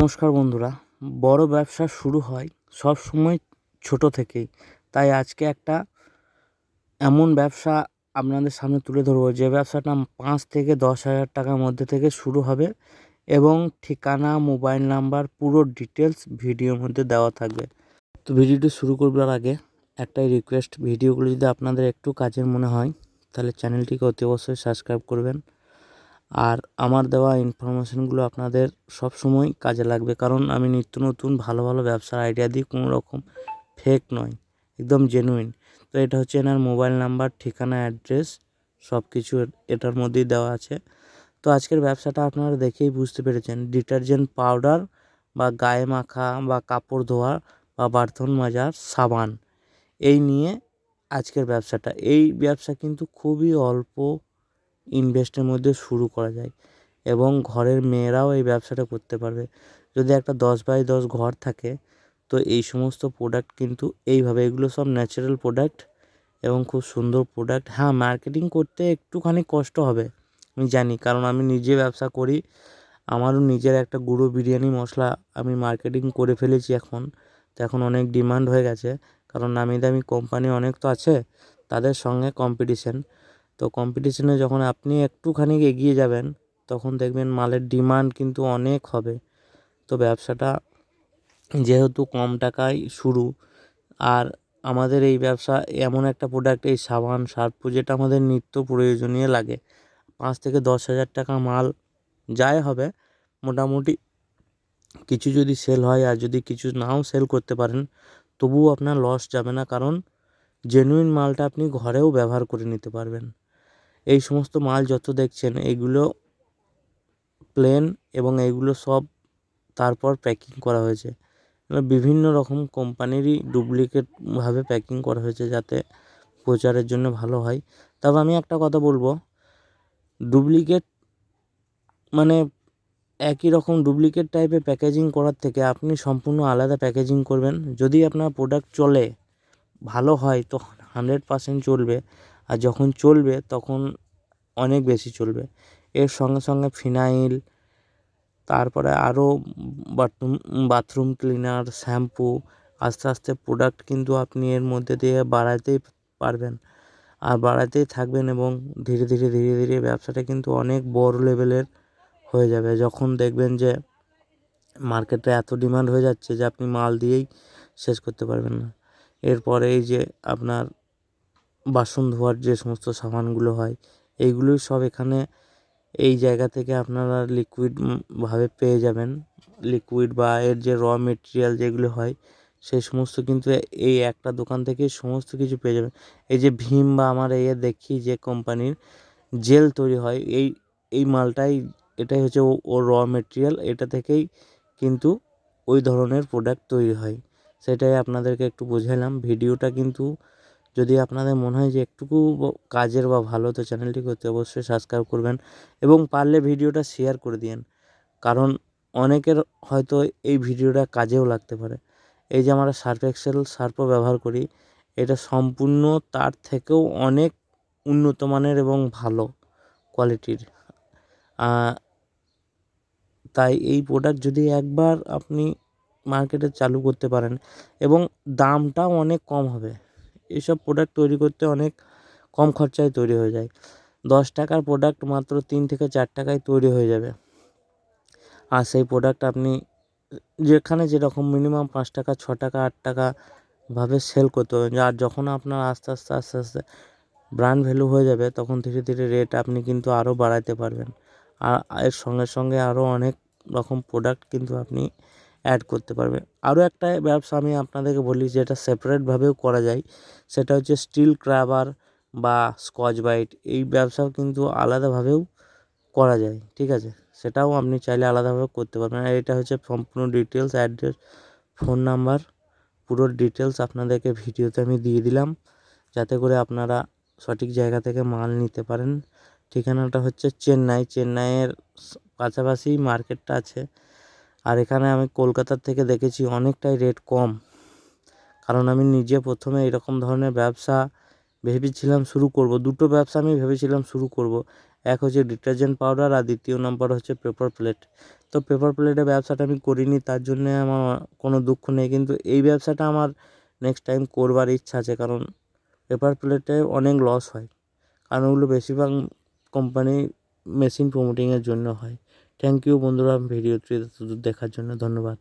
নমস্কার বন্ধুরা, বড় ব্যবসা শুরু হয় সব সময় ছোট থেকেই। তাই আজকে একটা এমন ব্যবসা আপনাদের সামনে তুলে ধরবো, যে ব্যবসাটা পাঁচ থেকে দশ হাজার টাকার মধ্যে থেকে শুরু হবে এবং ঠিকানা, মোবাইল নাম্বার, পুরো ডিটেলস ভিডিওর মধ্যে দেওয়া থাকবে। তো ভিডিওটি শুরু করবার আগে একটাই রিকোয়েস্ট ভিডিওগুলো যদি আপনাদের একটু কাজের মনে হয়, তাহলে চ্যানেলটিকে অতি অবশ্যই সাবস্ক্রাইব করবেন। আর আমার দেওয়া ইনফরমেশনগুলো আপনাদের সব সময় কাজে লাগবে। কারণ আমি নিত্য নতুন ভালো ভালো ব্যবসার আইডিয়া দিই কোনো রকম ফেক নয়, একদম জেনুইন তো এটা হচ্ছে এনার মোবাইল নাম্বার ঠিকানা অ্যাড্রেস সব কিছু এটার মধ্যেই দেওয়া আছে। তো আজকের ব্যবসাটা আপনারা দেখেই বুঝতে পেরেছেন। ডিটারজেন্ট পাউডার বা গায়ে মাখা বা কাপড় ধোয়া বা বার্থন মাজার সাবান, এই নিয়ে আজকের ব্যবসাটা। এই ব্যবসা কিন্তু খুবই অল্প ইনভেস্টের মধ্যে শুরু করা যায় এবং ঘরের মেয়েরাও এই ব্যবসাটা করতে পারবে। যদি একটা দশ বাই দশ ঘর থাকে, তো এই সমস্ত প্রোডাক্ট কিন্তু এইভাবে, এগুলো সব ন্যাচারাল প্রোডাক্ট এবং খুব সুন্দর প্রোডাক্ট হ্যাঁ মার্কেটিং করতে একটুখানি কষ্ট হবে, আমি জানি, কারণ আমি নিজে ব্যবসা করি, আমারও নিজের একটা গুঁড়ো বিরিয়ানি মশলা আমি মার্কেটিং করে ফেলেছি এখন। তো এখন অনেক ডিমান্ড হয়ে গেছে, কারণ নামি দামি কোম্পানি অনেক তো আছে, তাদের সঙ্গে কম্পিটিশন তো কম্পিটিশনে যখন আপনি একটুখানি এগিয়ে যাবেন, তখন দেখবেন মালের ডিমান্ড কিন্তু অনেক হবে। তো ব্যবসাটা যেহেতু কম টাকায় শুরু, আর আমাদের এই ব্যবসা এমন একটা প্রোডাক্ট এই সাবান সার্ফ যেটা আমাদের নিত্য প্রয়োজনীয় লাগে। পাঁচ থেকে দশ হাজার টাকা মাল যাই হবে, মোটামুটি কিছু যদি সেল হয় আর যদি কিছু নাও সেল করতে পারেন, তবুও আপনার লস যাবে না। কারণ জেনুইন মালটা আপনি ঘরেও ব্যবহার করে নিতে পারবেন। এই সমস্ত মাল যত দেখছেন এইগুলো প্লেন এবং এইগুলো সব তারপর প্যাকিং করা হয়েছে। বিভিন্ন রকম কোম্পানিরই ডুপ্লিকেটভাবে প্যাকিং করা হয়েছে যাতে প্রচারের জন্য ভালো হয়। তবে আমি একটা কথা বলব ডুপ্লিকেট মানে একই রকম ডুপ্লিকেট টাইপের প্যাকেজিং করার থেকে আপনি সম্পূর্ণ আলাদা প্যাকেজিং করবেন। যদি আপনার প্রোডাক্ট চলে, ভালো হয় তো হান্ড্রেড পার্সেন্ট চলবে। আর যখন চলবে তখন অনেক বেশি চলবে। এর সঙ্গে সঙ্গে ফিনাইল, তারপরে আরও বাথরুম বাথরুম ক্লিনার, শ্যাম্পু, আস্তে আস্তে প্রোডাক্ট কিন্তু আপনি এর মধ্যে দিয়ে বাড়াতেই পারবেন। আর বাড়াতেই থাকবেন এবং ধীরে ধীরে ধীরে ধীরে ব্যবসাটা কিন্তু অনেক বড় লেভেলের হয়ে যাবে। যখন দেখবেন যে মার্কেটে এত ডিমান্ড হয়ে যাচ্ছে যে আপনি মাল দিয়েই শেষ করতে পারবেন না। এরপরে এই যে আপনার বাসন ধোয়ার যে সমস্ত সামানগুলো হয়, এইগুলোই সব এখানে এই জায়গা থেকে আপনারা লিকুইড ভাবে পেয়ে যাবেন। লিকুইড বা এর যে র মেটেরিয়াল যেগুলো হয় সেই সমস্ত কিন্তু এই একটা দোকান থেকে সমস্ত কিছু পেয়ে যাবেন। এই যে ভীম বা আমার এই দেখি যে কোম্পানির জেল তৈরি হয়, এই এই মালটাই, এটাই হচ্ছে ও র মেটেরিয়াল এটা থেকেই কিন্তু ওই ধরনের প্রোডাক্ট তৈরি হয়। সেটাই আপনাদেরকে একটু বোঝালাম ভিডিওটা কিন্তু যদি আপনাদের মনে হয় যে একটুকু কাজের বা ভালো, তো চ্যানেলটি করতে অবশ্যই সাবস্ক্রাইব করবেন এবং পারলে ভিডিওটা শেয়ার করে দিন কারণ অনেকের হয়তো এই ভিডিওটা কাজেও লাগতে পারে। এই যে আমরা সার্ফ এক্সেল সার্ফও ব্যবহার করি, এটা সম্পূর্ণ তার থেকেও অনেক উন্নত মানের এবং ভালো কোয়ালিটির তাই এই প্রোডাক্ট যদি একবার আপনি মার্কেটে চালু করতে পারেন এবং দামটাও অনেক কম হবে। এইসব প্রোডাক্ট তৈরি করতে অনেক কম খরচায় তৈরি হয়ে যায়। দশ টাকার প্রোডাক্ট মাত্র তিন থেকে চার টাকায় তৈরি হয়ে যাবে। আর সেই প্রোডাক্ট আপনি যেখানে যেরকম মিনিমাম পাঁচ টাকা, ছ টাকা, আট টাকা ভাবে সেল করতে হবে আর যখন আপনার আস্তে আস্তে আস্তে আস্তে ব্র্যান্ড ভ্যালু হয়ে যাবে, তখন ধীরে ধীরে রেট আপনি কিন্তু আরও বাড়াতে পারবেন। আর এর সঙ্গে সঙ্গে আরও অনেক রকম প্রোডাক্ট কিন্তু আপনি অ্যাড করতে পারবে। আরও একটা ব্যবসা আমি আপনাদেরকে বলি যেটা সেপারেটভাবেও করা যায়, সেটা হচ্ছে স্টিল ক্রাবার বা স্কচ বাইট এই ব্যবসাও কিন্তু আলাদাভাবেও করা যায়, ঠিক আছে? সেটাও আপনি চাইলে আলাদাভাবে করতে পারবেন। আর এটা হচ্ছে সম্পূর্ণ ডিটেলস অ্যাড্রেস ফোন নাম্বার পুরো ডিটেলস আপনাদেরকে ভিডিওতে আমি দিয়ে দিলাম, যাতে করে আপনারা সঠিক জায়গা থেকে মাল নিতে পারেন। ঠিকানাটা হচ্ছে চেন্নাই। চেন্নাইয়ের পাশাপাশি মার্কেটটা আছে আর এখানে আমি কলকাতার থেকে দেখেছি অনেকটাই রেট কম। কারণ আমি নিজে প্রথমে এরকম ধরনের ব্যবসা ভেবেছিলাম শুরু করব, দুটো ব্যবসা আমি ভেবেছিলাম শুরু করব। এক হচ্ছে ডিটারজেন্ট পাউডার আর দ্বিতীয় নম্বর হচ্ছে পেপার প্লেট তো পেপার প্লেটের ব্যবসাটা আমি করিনি, তার জন্যে আমার কোনো দুঃখ নেই, কিন্তু এই ব্যবসাটা আমার নেক্সট টাইম করবার ইচ্ছা আছে, কারণ পেপার প্লেটে অনেক লস হয়। কারণ ওগুলো বেশিরভাগ কোম্পানি মেশিন প্রমোটিংয়ের জন্য হয়। থ্যাংক ইউ বন্ধুরা ভিডিওটি দেখার জন্য ধন্যবাদ।